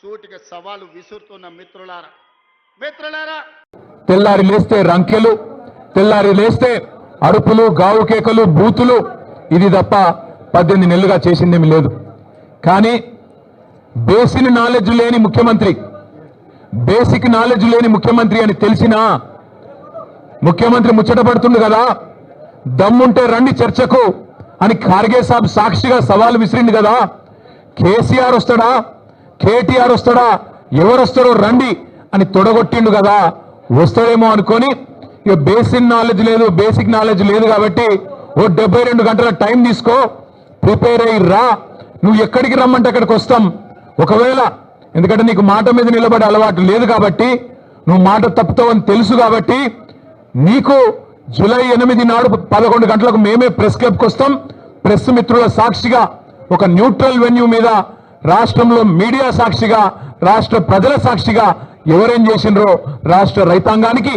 సూటిగా సవాలు విసురుతున్న మిత్రులారా. మిత్రులారా! తెల్లారి లేస్తే రంకెలు తెల్లారి లేస్తే అరుపులు గావు కేకలు బూతులు ఇది తప్ప పద్దెనిమిది నెలలుగా చేసిందేమి లేదు. కానీ బేసిక్ నాలెడ్జ్ లేని ముఖ్యమంత్రి బేసిక్ నాలెడ్జ్ లేని ముఖ్యమంత్రి అని తెలిసినా ముఖ్యమంత్రి ముచ్చటపడుతుంది కదా. దమ్ముంటే రండి చర్చకు అని ఖార్గే సాబ్ సాక్షిగా సవాల్ విసిరింది కదా. కేసీఆర్ వస్తాడా? కేటీఆర్ వస్తాడా? ఎవరు వస్తారో రండి అని తొడగొట్టిండు కదా. వస్తాడేమో అనుకొని ఇక బేసిక్ నాలెడ్జ్ లేదు బేసిక్ నాలెడ్జ్ లేదు కాబట్టి ఓ డెబ్బై రెండు గంటల టైం తీసుకో ప్రిపేర్ అయ్యి రా. నువ్వు ఎక్కడికి రమ్మంటే అక్కడికి వస్తాం. ఒకవేళ ఎందుకంటే నీకు మాట మీద నిలబడే అలవాటు లేదు కాబట్టి నువ్వు మాట తప్పుతావని తెలుసు కాబట్టి నీకు జూలై ఎనిమిది నాడు పదకొండు గంటలకు మేమే ప్రెస్ క్లబ్కి వస్తాం. ప్రెస్ మిత్రుల సాక్షిగా ఒక న్యూట్రల్ వెన్యూ మీద రాష్ట్రంలో మీడియా సాక్షిగా రాష్ట్ర ప్రజల సాక్షిగా ఎవరేం చేసినరో రాష్ట్ర రైతాంగానికి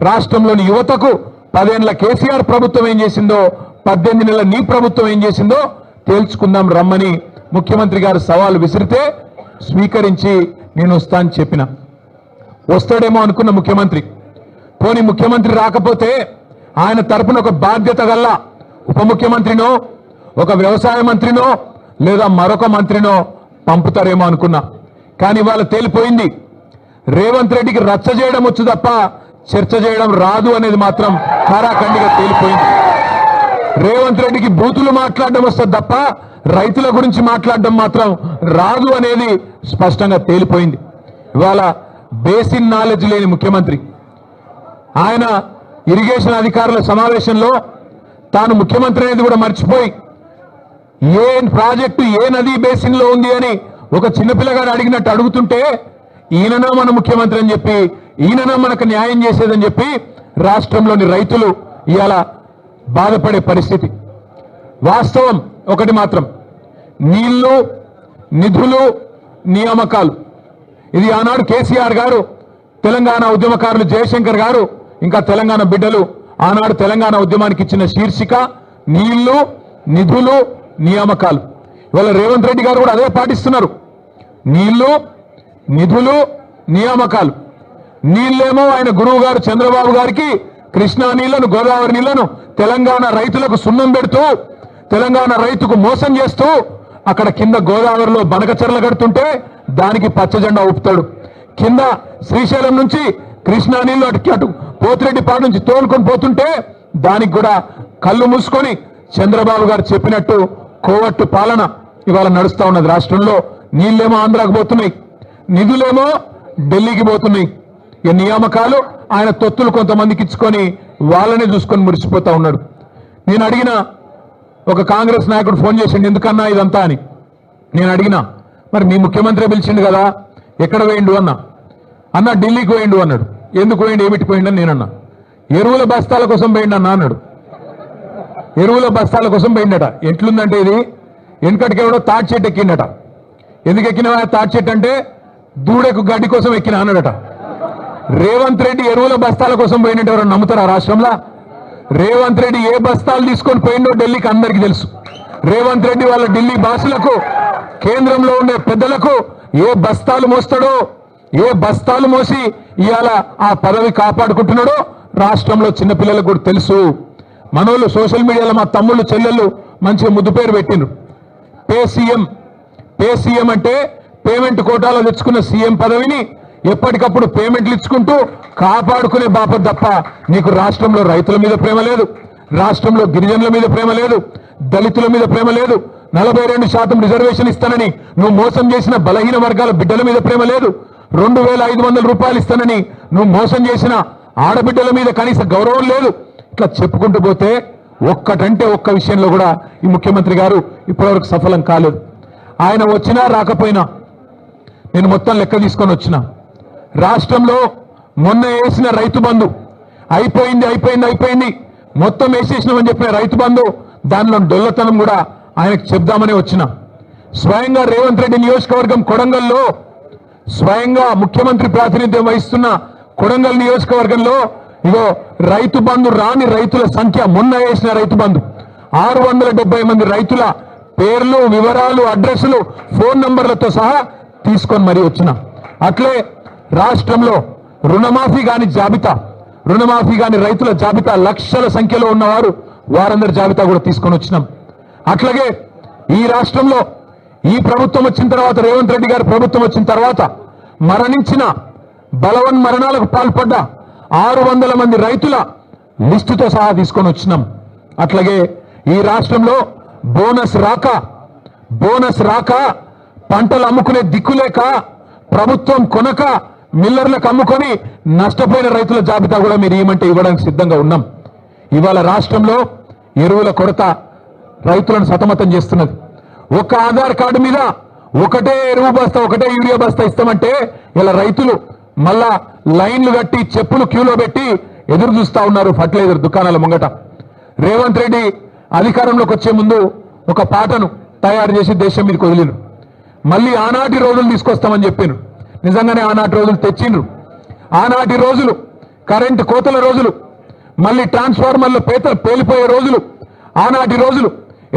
రాష్ట్రంలోని యువతకు పదేళ్ళ కేసీఆర్ ప్రభుత్వం ఏం చేసిందో పద్దెనిమిది నెలల నీ ప్రభుత్వం ఏం చేసిందో తేల్చుకుందాం రమ్మని ముఖ్యమంత్రి గారు సవాల్ విసిరితే స్వీకరించి నేను వస్తా అని చెప్పిన. వస్తాడేమో అనుకున్న ముఖ్యమంత్రి. పోనీ ముఖ్యమంత్రి రాకపోతే ఆయన తరపున ఒక బాధ్యత గల్ల ఉప ముఖ్యమంత్రినో ఒక వ్యవసాయ మంత్రినో లేదా మరొక మంత్రినో పంపుతారేమో అనుకున్నా. కానీ ఇవాళ తేలిపోయింది. రేవంత్ రెడ్డికి రచ్చ చేయడం వచ్చు తప్ప చర్చ చేయడం రాదు అనేది మాత్రం కారాఖండిగా తేలిపోయింది. రేవంత్ రెడ్డికి బూతులు మాట్లాడడం వస్తుంది తప్ప రైతుల గురించి మాట్లాడడం మాత్రం రాదు అనేది స్పష్టంగా తేలిపోయింది. ఇవాళ బేసిన్ నాలెడ్జ్ లేని ముఖ్యమంత్రి. ఆయన ఇరిగేషన్ అధికారుల సమావేశంలో తాను ముఖ్యమంత్రి అనేది కూడా మర్చిపోయి ఏ ప్రాజెక్టు ఏ నదీ బేసిన్లో ఉంది అని ఒక చిన్నపిల్లగాడు అడిగినట్టు అడుగుతుంటే ఈయననా మన ముఖ్యమంత్రి అని చెప్పి ఈయననా మనకు న్యాయం చేసేదని చెప్పి రాష్ట్రంలోని రైతులు ఇవాళ బాధపడే పరిస్థితి. వాస్తవం ఒకటి మాత్రం నీళ్ళు నిధులు నియామకాలు. ఇది ఆనాడు కేసీఆర్ గారు తెలంగాణ ఉద్యమకారులు జయశంకర్ గారు ఇంకా తెలంగాణ బిడ్డలు ఆనాడు తెలంగాణ ఉద్యమానికి ఇచ్చిన శీర్షిక నీళ్ళు నిధులు నియామకాలు. ఇవాళ రేవంత్ రెడ్డి గారు కూడా అదే పాటిస్తున్నారు. నీళ్ళు నిధులు నియామకాలు. నీళ్ళేమో ఆయన గురువు గారు చంద్రబాబు గారికి కృష్ణా నీళ్ళను గోదావరి నీళ్ళను తెలంగాణ రైతులకు సున్నం పెడుతూ తెలంగాణ రైతుకు మోసం చేస్తూ అక్కడ కింద గోదావరిలో బనకచెరలు కడుతుంటే దానికి పచ్చజెండా ఊపుతాడు. కింద శ్రీశైలం నుంచి కృష్ణా నీళ్ళు అటు అటు పోతిరెడ్డిపాడు నుంచి తోలుకొని పోతుంటే దానికి కూడా కళ్ళు మూసుకొని చంద్రబాబు గారు చెప్పినట్టు కోవట్టు పాలన ఇవాళ నడుస్తూ ఉన్నది. రాష్ట్రంలో నీళ్ళేమో ఆంధ్రాకు పోతున్నాయి. నిధులేమో ఢిల్లీకి పోతున్నాయి. ఈ నియామకాలు ఆయన తొత్తులు కొంతమందికి ఇచ్చుకొని వాళ్ళనే చూసుకొని మురిసిపోతా ఉన్నాడు. నేను అడిగిన ఒక కాంగ్రెస్ నాయకుడు ఫోన్ చేసిండు ఎందుకన్నా ఇదంతా? అని. నేను అడిగినా మరి మీ ముఖ్యమంత్రి పిలిచిండు కదా ఎక్కడ వేయండు అన్నా. అన్న ఢిల్లీకి వేయండు అన్నాడు. ఎందుకు వేయండి ఏమిటి పోయిండు? అని నేనన్నా. ఎరువుల బస్తాల కోసం పోయిండు అన్నా అన్నాడు. ఎరువుల బస్తాల కోసం పోయిండట ఎట్లుందంటే ఇది? వెనుకటికి ఎవడో తాటి చెట్టు ఎక్కిండట ఎందుకు ఎక్కిన తాటి చెట్టు అంటే దూడకు గడ్డి కోసం ఎక్కిన అన్నాడట. రేవంత్ రెడ్డి ఎరువుల బస్తాల కోసం పోయినట్టు ఎవరు నమ్ముతారా రాష్ట్రంలో? రేవంత్ రెడ్డి ఏ బస్తాలు తీసుకొని పోయిండో ఢిల్లీకి అందరికీ తెలుసు. రేవంత్ రెడ్డి వాళ్ళ ఢిల్లీ భాషలకు కేంద్రంలో ఉండే పెద్దలకు ఏ బస్తాలు మోస్తాడో ఏ బస్తాలు మోసి ఇవాళ ఆ పదవి కాపాడుకుంటున్నాడో రాష్ట్రంలో చిన్నపిల్లలకు కూడా తెలుసు. మనోళ్ళు సోషల్ మీడియాలో మా తమ్ముళ్ళు చెల్లెళ్ళు మంచిగా ముద్దు పేరు పెట్టిండ్రు. Pay CM. పే సీఎం అంటే పేమెంట్ కోటాలో తెచ్చుకున్న సీఎం పదవిని ఎప్పటికప్పుడు పేమెంట్లు ఇచ్చుకుంటూ కాపాడుకునే బాప తప్ప నీకు రాష్ట్రంలో రైతుల మీద ప్రేమ లేదు రాష్ట్రంలో గిరిజనుల మీద ప్రేమ లేదు దళితుల మీద ప్రేమ లేదు నలభై రెండు శాతం రిజర్వేషన్ ఇస్తానని నువ్వు మోసం చేసిన బలహీన వర్గాల బిడ్డల మీద ప్రేమ లేదు రెండు వేల ఐదు వందల రూపాయలు ఇస్తానని నువ్వు మోసం చేసిన ఆడబిడ్డల మీద కనీస గౌరవం లేదు. ఇట్లా చెప్పుకుంటూ పోతే ఒక్కటంటే ఒక్క విషయంలో కూడా ఈ ముఖ్యమంత్రి గారు ఇప్పటివరకు సఫలం కాలేదు. ఆయన వచ్చినా రాకపోయినా నేను మొత్తం లెక్క తీసుకొని వచ్చిన. రాష్ట్రంలో మొన్న వేసిన రైతు బంధు అయిపోయింది అయిపోయింది అయిపోయింది. మొత్తం వేసేసినామని చెప్పిన రైతు బంధు దానిలో డొల్లతనం కూడా ఆయనకు చెప్దామని వచ్చిన. స్వయంగా రేవంత్ రెడ్డి నియోజకవర్గం కొడంగల్లో స్వయంగా ముఖ్యమంత్రి ప్రాతినిధ్యం వహిస్తున్న కొడంగల్ నియోజకవర్గంలో ఇగో రైతు బంధు రాని రైతుల సంఖ్య మొన్న వేసిన రైతు బంధు. ఆరు వందల డెబ్బై మంది రైతుల పేర్లు వివరాలు అడ్రస్లు ఫోన్ నంబర్లతో సహా తీసుకొని మరీ వచ్చిన. అట్లే రాష్ట్రంలో రుణమాఫీ కాని జాబితా రుణమాఫీ కాని రైతుల జాబితా లక్షల సంఖ్యలో ఉన్నవారు వారందరి జాబితా కూడా తీసుకొని వచ్చినాం. అట్లాగే ఈ రాష్ట్రంలో ఈ ప్రభుత్వం వచ్చిన తర్వాత రేవంత్ రెడ్డి గారి ప్రభుత్వం వచ్చిన తర్వాత మరణించిన బలవన్ మరణాలకు పాల్పడ్డ ఆరు వందల మంది రైతుల లిస్టుతో సహా తీసుకొని వచ్చినాం. అట్లాగే ఈ రాష్ట్రంలో బోనస్ రాక బోనస్ రాక పంటలు అమ్ముకునే దిక్కులేక ప్రభుత్వం కొనక మిల్లర్లకు అమ్ముకొని నష్టపోయిన రైతుల జాబితా కూడా మీరు ఏమంటే ఇవ్వడానికి సిద్ధంగా ఉన్నాం. ఇవాళ రాష్ట్రంలో ఎరువుల కొరత రైతులను సతమతం చేస్తున్నది. ఒక ఆధార్ కార్డు మీద ఒకటే ఎరువు బస్తా ఒకటే యూరియా బస్తా ఇస్తామంటే ఇలా రైతులు మళ్ళా లైన్లు కట్టి చెప్పులు క్యూలో పెట్టి ఎదురు చూస్తా ఉన్నారు ఫర్టిలైజర్ దుకాణాల ముంగట. రేవంత్ రెడ్డి అధికారంలోకి వచ్చే ముందు ఒక పాటను తయారు చేసి దేశం మీదకి వదిలిను మళ్ళీ ఆనాటి రోజులు తీసుకొస్తామని చెప్పాను నిజంగానే ఆనాటి రోజులు తెచ్చిండ్రు. ఆనాటి రోజులు కరెంటు కోతల రోజులు మళ్ళీ ట్రాన్స్ఫార్మర్లు పేత పేలిపోయే రోజులు ఆనాటి రోజులు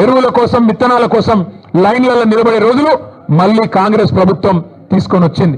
ఎరువుల కోసం విత్తనాల కోసం లైన్లలో నిలబడే రోజులు మళ్ళీ కాంగ్రెస్ ప్రభుత్వం తీసుకొని వచ్చింది